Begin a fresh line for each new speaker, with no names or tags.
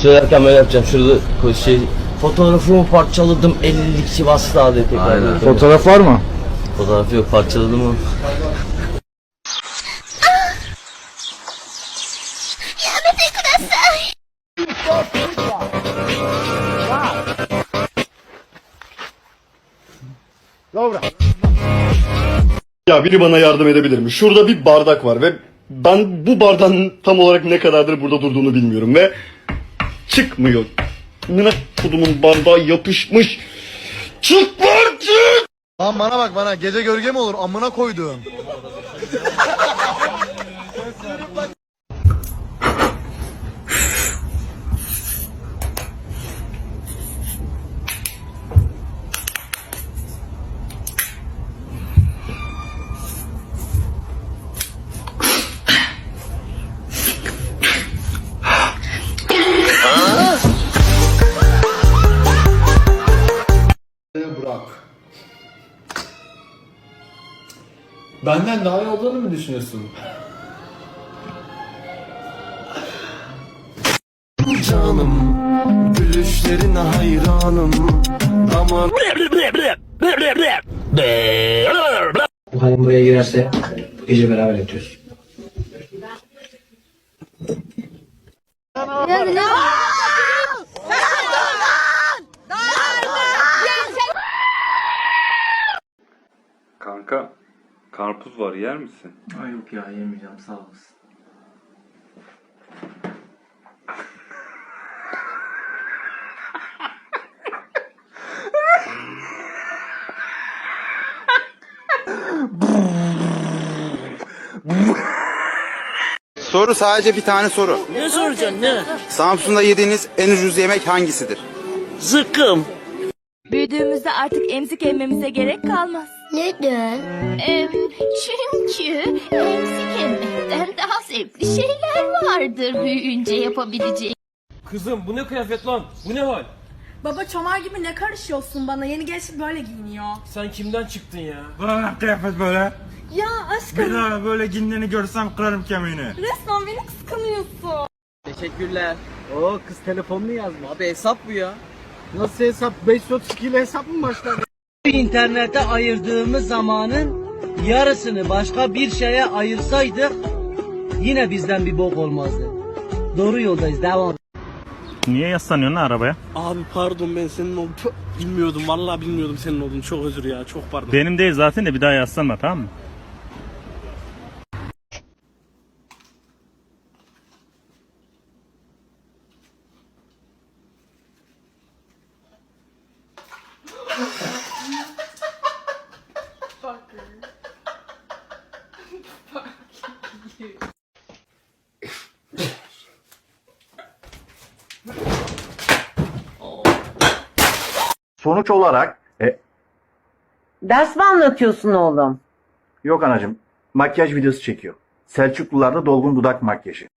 söylerken böyle yapacağım. Şurada ko- şey fotoğrafımı parçaladım 52 bastı abi tekrar.
Aynen.
Fotoğraf var mı?
Fotoğrafı yok parçaladım mı?
Ya biri bana yardım edebilir mi? Şurada bir bardak var ve ben bu bardağın tam olarak ne kadardır burada durduğunu bilmiyorum ve çıkmıyor. Mına kudumun bardağı yapışmış. Çık lan çık!
Lan bana bak bana gece gölge mi olur amına koyduğum.
Benden daha iyi olduğunu mu düşünüyorsun?
Canım gülüşlerine hayranım. Damar
Bu hanım buraya girerse bu gece beraber yatıyoruz.
Kanka, karpuz var yer misin?
Ay yok ya yemeyeceğim sağ olasın.
Soru sadece bir tane soru.
Ne soracaksın ne?
Samsun'da yediğiniz en ucuz yemek hangisidir?
Zıkkım.
Büyüdüğümüzde artık emzik emmemize gerek kalmaz.
Neden?
çünkü emzik emmekten daha zevkli şeyler vardır büyüyünce yapabileceğin.
Kızım bu ne kıyafet lan? Bu ne hal?
Baba çomar gibi ne karışıyorsun bana? Yeni gençlik böyle giyiniyor.
Sen kimden çıktın ya?
Bana kıyafet böyle.
Ya aşkım
daha böyle giyindiğini görsem kırarım kemiğini.
resmen beni kıskanıyorsun.
Teşekkürler. Oo kız telefonunu yazma. Abi hesap bu ya. Nasıl hesap? 532 ile hesap mı başlar?
İnternete ayırdığımız zamanın yarısını başka bir şeye ayırsaydık yine bizden bir bok olmazdı. Doğru yoldayız devam.
Niye yaslanıyorsun lan arabaya?
Abi pardon ben senin ol bilmiyordum vallahi bilmiyordum senin olduğunu çok özür ya çok pardon.
Benim değil zaten de bir daha yaslanma tamam mı?
Sonuç olarak e,
Ders mi anlatıyorsun oğlum?
yok anacım makyaj videosu çekiyor. Selçuklularda dolgun dudak makyajı.